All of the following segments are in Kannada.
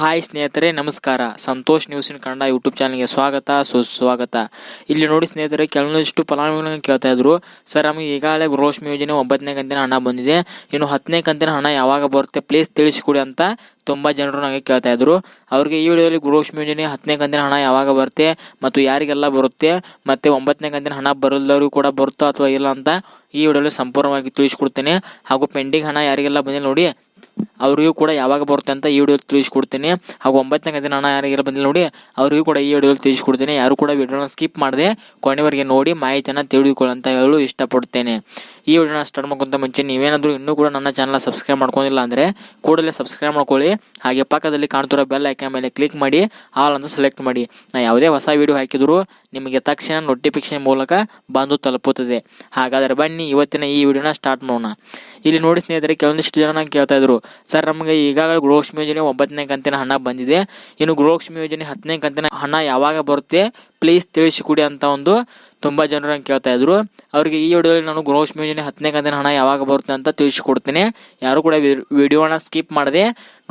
ಹಾಯ್ ಸ್ನೇಹಿತರೆ, ನಮಸ್ಕಾರ. ಸಂತೋಷ್ ನ್ಯೂಸಿನ ಕನ್ನಡ ಯೂಟ್ಯೂಬ್ ಚಾನಲ್ಗೆ ಸ್ವಾಗತ. ಸುಸ್ವಾಗತ. ಇಲ್ಲಿ ನೋಡಿ ಸ್ನೇಹಿತರೆ, ಕೆಲವೊಂದಿಷ್ಟು ಫಲಾನುಭವಿಗಳನ್ನು ಕೇಳ್ತಾ ಇದ್ರು. ಸರ್, ನಮಗೆ ಈಗಾಗಲೇ ಗೃಹಲಕ್ಷ್ಮಿ ಯೋಜನೆ ಒಂಬತ್ತನೇ ಕಂತಿನ ಹಣ ಬಂದಿದೆ. ಇನ್ನು ಹತ್ತನೇ ಕಂತಿನ ಹಣ ಯಾವಾಗ ಬರುತ್ತೆ ಪ್ಲೀಸ್ ತಿಳಿಸಿಕೊಡಿ ಅಂತ ತುಂಬ ಜನರು ನನಗೆ ಕೇಳ್ತಾ ಇದ್ರು. ಅವ್ರಿಗೆ ಈ ವಿಡಿಯೋದಲ್ಲಿ ಗೃಹಲಕ್ಷ್ಮಿ ಯೋಜನೆ ಹತ್ತನೇ ಕಂತಿನ ಹಣ ಯಾವಾಗ ಬರುತ್ತೆ ಮತ್ತು ಯಾರಿಗೆಲ್ಲ ಬರುತ್ತೆ ಮತ್ತು ಒಂಬತ್ತನೇ ಕಂತಿನ ಹಣ ಬರಲ್ಲವರಿಗೂ ಕೂಡ ಬರುತ್ತೋ ಅಥವಾ ಇಲ್ಲ ಅಂತ ಈ ವಿಡಿಯೋದಲ್ಲಿ ಸಂಪೂರ್ಣವಾಗಿ ತಿಳಿಸ್ಕೊಡ್ತೇನೆ. ಹಾಗೂ ಪೆಂಡಿಂಗ್ ಹಣ ಯಾರಿಗೆಲ್ಲ ಬಂದಿಲ್ಲ ನೋಡಿ ಅವರಿಗೂ ಕೂಡ ಯಾವಾಗ ಬರುತ್ತೆ ಅಂತ ಈ ವಿಡಿಯೋ ತಿಳಿಸ್ಕೊಡ್ತೀನಿ. ಹಾಗೂ ಒಂಬತ್ತನೇ ಗಂಟೆ ಹಣ ಯಾರಿಗೆ ಬಂದಿಲ್ಲ ನೋಡಿ, ಅವರಿಗೂ ಕೂಡ ಈ ವಿಡಿಯೋ ತಿಳಿಸ್ಕೊಡ್ತೀನಿ. ಯಾರು ಕೂಡ ವಿಡಿಯೋನ ಸ್ಕಿಪ್ ಮಾಡದೆ ಕೊನೆವರೆಗೆ ನೋಡಿ ಮಾಹಿತಿಯನ್ನು ತಿಳಿದುಕೊಳ್ಳಿ ಅಂತ ಹೇಳಲು ಇಷ್ಟಪಡ್ತೇನೆ. ಈ ವಿಡಿಯೋನ ಸ್ಟಾರ್ಟ್ ಮಾಡ್ಕೊಂತ ಮುಂಚೆ ನೀವೇನಾದರೂ ಇನ್ನೂ ಕೂಡ ನನ್ನ ಚಾನಲ್ ಸಬ್ಸ್ಕ್ರೈಬ್ ಮಾಡ್ಕೊಂಡಿಲ್ಲ ಅಂದರೆ ಕೂಡಲೇ ಸಬ್ಸ್ಕ್ರೈಬ್ ಮಾಡ್ಕೊಳ್ಳಿ. ಹಾಗೆ ಪಕ್ಕದಲ್ಲಿ ಕಾಣ್ತಿರೋ ಬೆಲ್ ಐಕನ್ ಮೇಲೆ ಕ್ಲಿಕ್ ಮಾಡಿ ಆಲ್ ಅಂತ ಸೆಲೆಕ್ಟ್ ಮಾಡಿ. ನಾ ಯಾವುದೇ ಹೊಸ ವಿಡಿಯೋ ಹಾಕಿದರೂ ನಿಮಗೆ ತಕ್ಷಣ ನೋಟಿಫಿಕೇಶನ್ ಮೂಲಕ ಬಂದು ತಲುಪುತ್ತದೆ. ಹಾಗಾದರೆ ಬನ್ನಿ ಇವತ್ತಿನ ಈ ವಿಡಿಯೋನ ಸ್ಟಾರ್ಟ್ ಮಾಡೋಣ. ಇಲ್ಲಿ ನೋಡಿ ಸ್ನೇಹಿತರೆ, ಕೆಲವೊಂದಿಷ್ಟು ಜನ ಕೇಳ್ತಾ ಇದ್ರು. ಸರ್, ನಮಗೆ ಈಗಾಗಲೇ ಗೃಹಲಕ್ಷ್ಮಿ ಯೋಜನೆ ಒಂಬತ್ತನೇ ಕಂತಿನ ಹಣ ಬಂದಿದೆ. ಇನ್ನು ಗೃಹಲಕ್ಷ್ಮಿ ಯೋಜನೆ ಹತ್ತನೇ ಕಂತಿನ ಹಣ ಯಾವಾಗ ಬರುತ್ತೆ? ಪ್ಲೀಸ್ ತಿಳಿಸಿಕೊಡಿ ಅಂತ ಒಂದು ತುಂಬ ಜನರು ನಂಗೆ ಕೇಳ್ತಾ ಇದ್ರು. ಅವರಿಗೆ ಈ ವಿಡಿಯೋದಲ್ಲಿ ನಾನು ಗ್ರೋಸ್ ಯೋಜನೆ ಹತ್ತನೇ ಕಂತಿನ ಹಣ ಯಾವಾಗ ಬರುತ್ತೆ ಅಂತ ತಿಳಿಸಿಕೊಡ್ತೀನಿ. ಯಾರು ಕೂಡ ವಿಡಿಯೋನ ಸ್ಕಿಪ್ ಮಾಡದೆ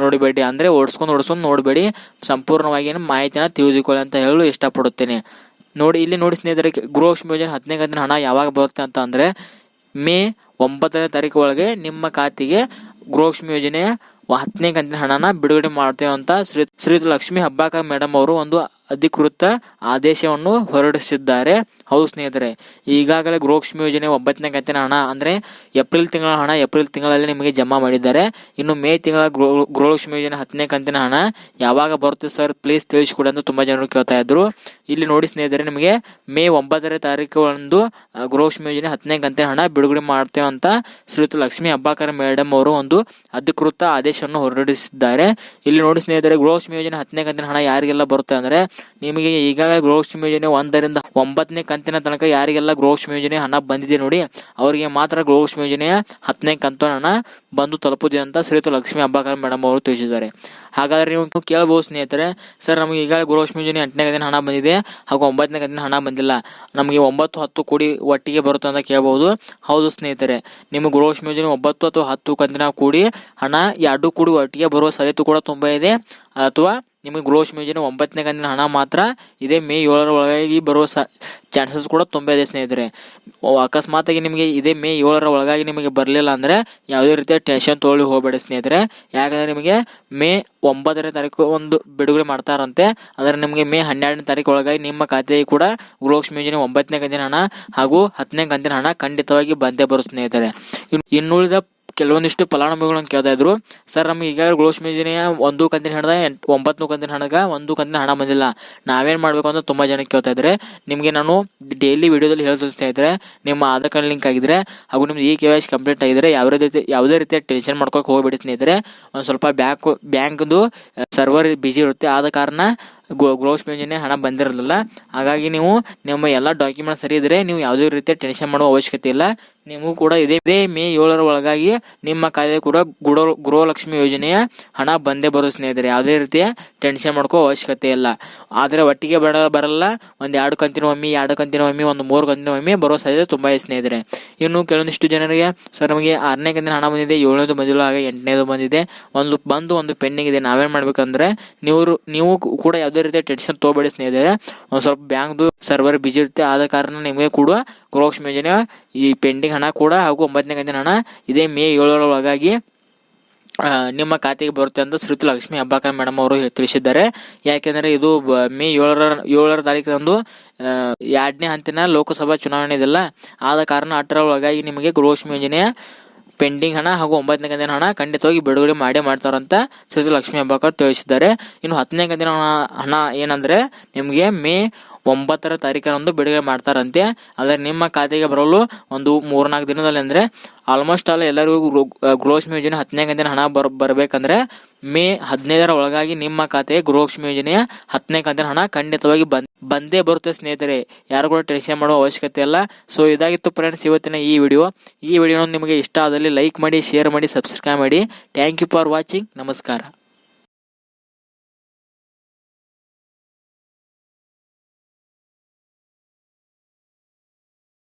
ನೋಡಬೇಡಿ. ಅಂದರೆ ಓಡಿಸ್ಕೊಂಡು ಓಡಿಸ್ಕೊಂಡು ನೋಡಬೇಡಿ. ಸಂಪೂರ್ಣವಾಗಿ ಮಾಹಿತಿನ ತಿಳಿದುಕೊಳ್ಳಿ ಅಂತ ಹೇಳಲು ಇಷ್ಟಪಡುತ್ತೇನೆ. ನೋಡಿ, ಇಲ್ಲಿ ನೋಡಿ ಸ್ನೇಹಿತರೆ, ಗೃಹಲಕ್ಷ್ಮಿ ಯೋಜನೆ ಹತ್ತನೇ ಕಂತಿನ ಹಣ ಯಾವಾಗ ಬರುತ್ತೆ ಅಂತ ಅಂದರೆ ಮೇ ಒಂಬತ್ತನೇ ತಾರೀಕು ಒಳಗೆ ನಿಮ್ಮ ಖಾತೆಗೆ ಗೃಹಲಕ್ಷ್ಮಿ ಯೋಜನೆ ಹತ್ತನೇ ಕಂತಿನ ಹಣನ ಬಿಡುಗಡೆ ಮಾಡ್ತೇವೆ ಅಂತ ಶ್ರೀ ಶ್ರೀ ಲಕ್ಷ್ಮಿ ಹಬ್ಬಾಕ ಮೇಡಮ್ ಅವರು ಒಂದು ಅಧಿಕೃತ ಆದೇಶವನ್ನು ಹೊರಡಿಸಿದ್ದಾರೆ. ಹೌದು ಸ್ನೇಹಿತರೆ, ಈಗಾಗಲೇ ಗೃಹಲಕ್ಷ್ಮಿ ಯೋಜನೆ ಒಂಬತ್ತನೇ ಕಂತಿನ ಹಣ ಅಂದರೆ ಏಪ್ರಿಲ್ ತಿಂಗಳ ಹಣ, ಏಪ್ರಿಲ್ ತಿಂಗಳಲ್ಲಿ ನಿಮಗೆ ಜಮಾ ಮಾಡಿದ್ದಾರೆ. ಇನ್ನು ಮೇ ತಿಂಗಳ ಗೃಹ ಗೃಹಲಕ್ಷ್ಮಿ ಯೋಜನೆ ಹತ್ತನೇ ಕಂತಿನ ಹಣ ಯಾವಾಗ ಬರುತ್ತೆ ಸರ್? ಪ್ಲೀಸ್ ತಿಳಿಸ್ಕೊಡಿ ಅಂತ ತುಂಬ ಜನರು ಕೇಳ್ತಾ ಇದ್ರು. ಇಲ್ಲಿ ನೋಡಿ ಸ್ನೇಹಿತರೆ, ನಿಮಗೆ ಮೇ ಒಂಬತ್ತನೇ ತಾರೀಕು ಒಂದು ಗೃಹಲಕ್ಷ್ಮಿ ಯೋಜನೆ ಹತ್ತನೇ ಕಂತಿನ ಹಣ ಬಿಡುಗಡೆ ಮಾಡ್ತೇವೆ ಅಂತ ಶ್ರೀಯುತ ಲಕ್ಷ್ಮಿ ಹಬ್ಬಾಕರ್ ಮೇಡಮ್ ಅವರು ಒಂದು ಅಧಿಕೃತ ಆದೇಶವನ್ನು ಹೊರಡಿಸಿದ್ದಾರೆ. ಇಲ್ಲಿ ನೋಡಿ ಸ್ನೇಹಿತರೆ, ಗೃಹಲಕ್ಷ್ಮಿ ಯೋಜನೆ ಹತ್ತನೇ ಕಂತಿನ ಹಣ ಯಾರಿಗೆಲ್ಲ ಬರುತ್ತೆ ಅಂದರೆ ನಿಮಗೆ ಈಗಾಗಲೇ ಗೃಹಲಕ್ಷ್ಮಿ ಯೋಜನೆ ಒಂದರಿಂದ ಒಂಬತ್ತನೇ ಕಂತಿನ ತನಕ ಯಾರಿಗೆಲ್ಲ ಗೃಹಲಕ್ಷ್ಮಿ ಯೋಜನೆ ಹಣ ಬಂದಿದೆ ನೋಡಿ ಅವರಿಗೆ ಮಾತ್ರ ಗೃಹಲಕ್ಷ್ಮಿ ಯೋಜನೆಯ ಹತ್ತನೇ ಕಂತು ಹಣ ಬಂದು ತಲುಪಿದೆ ಅಂತ ಶ್ರೀಯುತ ಲಕ್ಷ್ಮಿ ಅಂಬಾಕರ್ ಮೇಡಮ್ ಅವರು ತಿಳಿಸಿದ್ದಾರೆ. ಹಾಗಾದ್ರೆ ನೀವು ಕೇಳಬಹುದು ಸ್ನೇಹಿತರೆ, ಸರ್ ನಮಗೆ ಈಗಾಗಲೇ ಗೃಹಲಕ್ಷ್ಮಿ ಯೋಜನೆ ಎಂಟನೇ ಕಂತಿನ ಹಣ ಬಂದಿದೆ, ಹಾಗೂ ಒಂಬತ್ತನೇ ಕಂತಿನ ಹಣ ಬಂದಿಲ್ಲ. ನಮಗೆ ಒಂಬತ್ತು ಹತ್ತು ಕೂಡಿ ಒಟ್ಟಿಗೆ ಬರುತ್ತೆ ಅಂತ ಕೇಳಬಹುದು ಹೌದು ಸ್ನೇಹಿತರೆ ನಿಮ್ಮ ಗೃಹಲಕ್ಷ್ಮಿ ಯೋಜನೆ ಒಂಬತ್ತು ಅಥವಾ ಹತ್ತು ಕಂತಿನ ಕೂಡಿ ಹಣ, ಎರಡು ಕೂಡಿ ಒಟ್ಟಿಗೆ ಬರುವ ಸಾಧ್ಯತೆ ಕೂಡ ತುಂಬ ಇದೆ. ಅಥವಾ ನಿಮಗೆ ಗೃಹಲಕ್ಷ್ಮಿ ಯೋಜನೆ ಒಂಬತ್ತನೇ ಕಂತಿನ ಹಣ ಮಾತ್ರ ಇದೇ, ಮೇ ಏಳರ ಒಳಗಾಗಿ ಬರುವ ಸ ಚಾನ್ಸಸ್ ಕೂಡ ತುಂಬ ಇದೆ ಸ್ನೇಹಿತರೆ. ಅಕಸ್ಮಾತಾಗಿ ನಿಮಗೆ ಇದೇ ಮೇ ಏಳರ ಒಳಗಾಗಿ ನಿಮಗೆ ಬರಲಿಲ್ಲ ಅಂದರೆ ಯಾವುದೇ ರೀತಿಯ ಟೆನ್ಷನ್ ತೊಗೊಳ್ಳಿ ಹೋಗಬೇಡಿ ಸ್ನೇಹಿತರೆ. ಯಾಕಂದರೆ ನಿಮಗೆ ಮೇ ಒಂಬತ್ತನೇ ತಾರೀಕು ಒಂದು ಬಿಡುಗಡೆ ಮಾಡ್ತಾರಂತೆ. ಅಂದರೆ ನಿಮಗೆ ಮೇ ಹನ್ನೆರಡನೇ ತಾರೀಕು ಒಳಗಾಗಿ ನಿಮ್ಮ ಖಾತೆಗೆ ಕೂಡ ಗೃಹಲಕ್ಷ್ಮಿ ಯೋಜನೆ ಒಂಬತ್ತನೇ ಕಂತಿನ ಹಣ ಹಾಗೂ ಹತ್ತನೇ ಕಂತಿನ ಹಣ ಖಂಡಿತವಾಗಿ ಬಂದೇ ಬರುತ್ತೆ ಸ್ನೇಹಿತರೆ. ಇನ್ನುಳಿದ ಕೆಲವೊಂದಿಷ್ಟು ಫಲಾನುಭವಿಗಳನ್ನು ಕೇಳ್ತಾ ಇದ್ರು. ಸರ್, ನಮ್ಗೆ ಈಗಾಗಲೇ ಗ್ಲೋಸ್ ಯೋಜನೆಯ ಒಂದು ಕಂತಿನ ಹಣದ ಒಂಬತ್ತು ಕಂತಿನ ಹಣಗ ಒಂದು ಕಂತಿನ ಹಣ ಬಂದಿಲ್ಲ. ನಾವೇನು ಮಾಡಬೇಕು ಅಂತ ತುಂಬ ಜನ ಕೇಳ್ತಾ ಇದ್ದಾರೆ. ನಿಮಗೆ ನಾನು ಡೈಲಿ ವಿಡಿಯೋದಲ್ಲಿ ಹೇಳ್ತಾ ಇದ್ರೆ, ನಿಮ್ಮ ಆಧಾರ್ ಕಾರ್ಡ್ ಲಿಂಕ್ ಆಗಿದ್ರೆ, ಹಾಗೂ ನಿಮ್ದು ಈ ಕೆ ವೈ ಸಿ ಕಂಪ್ಲೀಟ್ ಆಗಿದ್ರೆ ಯಾವುದೇ ರೀತಿ, ಯಾವುದೇ ರೀತಿಯ ಟೆನ್ಷನ್ ಮಾಡ್ಕೊಳಕ್ಕೆ ಹೋಗಬೇಡಿ ಸ್ನೇಹಿತರೆ. ಒಂದು ಸ್ವಲ್ಪ ಬ್ಯಾಂಕ್, ಬ್ಯಾಂಕ್ದು ಸರ್ವರ್ ಬಿಜಿ ಇರುತ್ತೆ. ಆದ ಕಾರಣ ಗೃ- ಗೃಹಲಕ್ಷ್ಮಿ ಯೋಜನೆ ಹಣ ಬಂದಿರಲಿಲ್ಲ. ಹಾಗಾಗಿ ನೀವು ನಿಮ್ಮ ಎಲ್ಲ ಡಾಕ್ಯುಮೆಂಟ್ ಸರಿ ಇದ್ರೆ ನೀವು ಯಾವುದೇ ರೀತಿಯ ಟೆನ್ಷನ್ ಮಾಡುವ ಅವಶ್ಯಕತೆ ಇಲ್ಲ. ನೀವು ಕೂಡ ಇದೇ ಇದೇ. ಮೇ ಏಳರ ಒಳಗಾಗಿ ನಿಮ್ಮ ಕಾಯ್ದೆ ಕೂಡ ಗುಡೋ ಗೃಹಲಕ್ಷ್ಮಿ ಯೋಜನೆಯ ಹಣ ಬಂದೇ ಬರೋ ಸ್ನೇಹಿತರೆ. ಯಾವುದೇ ರೀತಿಯ ಟೆನ್ಷನ್ ಮಾಡ್ಕೋ ಅವಶ್ಯಕತೆ ಇಲ್ಲ. ಆದರೆ ಒಟ್ಟಿಗೆ ಬರ ಬರಲ್ಲ. ಒಂದು ಎರಡು ಕಂತಿನ ಒಮ್ಮೆ, ಎರಡು ಕಂತಿನ ಒಮ್ಮೆ, ಒಂದು ಮೂರು ಕಂತಿನ ಒಮ್ಮೆ ಬರೋ ಸಾಧ್ಯತೆ ತುಂಬ ಸ್ನೇಹಿತರೆ. ಇನ್ನು ಕೆಲವೊಂದಿಷ್ಟು ಜನರಿಗೆ, ಸರ್ ನಮಗೆ ಆರನೇ ಕಂತಿನ ಹಣ ಬಂದಿದೆ, ಏಳನೇದು ಬಂದಿಲ್ಲ, ಹಾಗೆ ಎಂಟನೇದು ಬಂದಿದೆ. ಒಂದು ಬಂದು ಒಂದು ಪೆಂಡಿಂಗ್ ಇದೆ. ನಾವೇನು ಮಾಡಬೇಕಂದ್ರೆ, ನೀವು ನೀವು ಕೂಡ ಯಾವುದೇ ರೀತಿಯ ಟೆನ್ಷನ್ ತೊಗೊಬೇಡಿ ಸ್ನೇಹಿತರೆ. ಒಂದು ಸ್ವಲ್ಪ ಬ್ಯಾಂಕ್ದು ಸರ್ವರ್ ಬಿಜಿ ಇರುತ್ತೆ, ಆದ ಕಾರಣ ನಿಮಗೆ ಕೂಡ ಗೃಹಲಕ್ಷ್ಮಿ ಯೋಜನೆ ಈ ಪೆಂಡಿಂಗ್ ಹಣ ಕೂಡ ಹಾಗೂ ಒಂಬತ್ತನೇ ಕಂತಿನ ಹಣ ಇದೇ ಮೇ ಏಳರೊಳಗಾಗಿ ನಿಮ್ಮ ಖಾತೆಗೆ ಬರುತ್ತೆ ಅಂತ ಶ್ರೀತು ಲಕ್ಷ್ಮಿ ಅಬ್ಬಾಕರ್ ಮೇಡಮ್ ಅವರು ತಿಳಿಸಿದ್ದಾರೆ. ಯಾಕೆಂದರೆ ಇದು ಮೇ ಏಳರ ಏಳರ ತಾರೀಕಿನಂದು ಎರಡನೇ ಹಂತಿನ ಲೋಕಸಭಾ ಚುನಾವಣೆ ಇದೆಲ್ಲ. ಆದ ಕಾರಣ ಅಷ್ಟರ ಒಳಗಾಗಿ ನಿಮಗೆ ಗೃಹಲಕ್ಷ್ಮಿ ಯೋಜನೆಯ ಪೆಂಡಿಂಗ್ ಹಣ ಹಾಗೂ ಒಂಬತ್ತನೇ ಕಂತಿನ ಹಣ ಖಂಡಿತವಾಗಿ ಬಿಡುಗಡೆ ಮಾಡೇ ಮಾಡ್ತಾರಂತ ಶ್ರೀಯುತ ಲಕ್ಷ್ಮಿ ಹಬ್ಬಾಕರ್ ತಿಳಿಸಿದ್ದಾರೆ. ಇನ್ನು ಹತ್ತನೇ ಕಂತಿನ ಹಣ ಏನಂದ್ರೆ ನಿಮಗೆ ಮೇ ಒಂಬತ್ತರ ತಾರೀಕಿನಂದು ಬಿಡುಗಡೆ ಮಾಡ್ತಾರಂತೆ. ಆದರೆ ನಿಮ್ಮ ಖಾತೆಗೆ ಬರಲು ಒಂದು ಮೂರ್ನಾಲ್ಕು ದಿನದಲ್ಲಿ ಅಂದರೆ ಆಲ್ಮೋಸ್ಟ್ ಆಲ್ ಎಲ್ಲರಿಗೂ ಗೃಹ- ಗೃಹಲಕ್ಷ್ಮಿ ಯೋಜನೆ ಹತ್ತನೇ ಕಂತಿನ ಹಣ ಬರ್, ಬರಬೇಕಂದ್ರೆ ಮೇ ಹದಿನೈದರ ಒಳಗಾಗಿ ನಿಮ್ಮ ಖಾತೆಗೆ ಗೃಹಲಕ್ಷ್ಮಿ ಯೋಜನೆಯ ಹತ್ತನೇ ಕಂತಿನ ಹಣ ಖಂಡಿತವಾಗಿ ಬಂದ್, ಬಂದೇ ಬರುತ್ತೆ ಸ್ನೇಹಿತರೆ. ಯಾರು ಕೂಡ ಟೆನ್ಷನ್ ಮಾಡುವ ಅವಶ್ಯಕತೆ ಇಲ್ಲ. ಸೊ ಇದಾಗಿತ್ತು ಫ್ರೆಂಡ್ಸ್ ಇವತ್ತಿನ ಈ ವಿಡಿಯೋ. ಈ ವಿಡಿಯೋ ನಿಮಗೆ ಇಷ್ಟ ಆದಲ್ಲಿ ಲೈಕ್ ಮಾಡಿ ಶೇರ್ ಮಾಡಿ ಸಬ್ಸ್ಕ್ರೈಬ್ ಮಾಡಿ. ಥ್ಯಾಂಕ್ ಯು ಫಾರ್ ವಾಚಿಂಗ್ ನಮಸ್ಕಾರ.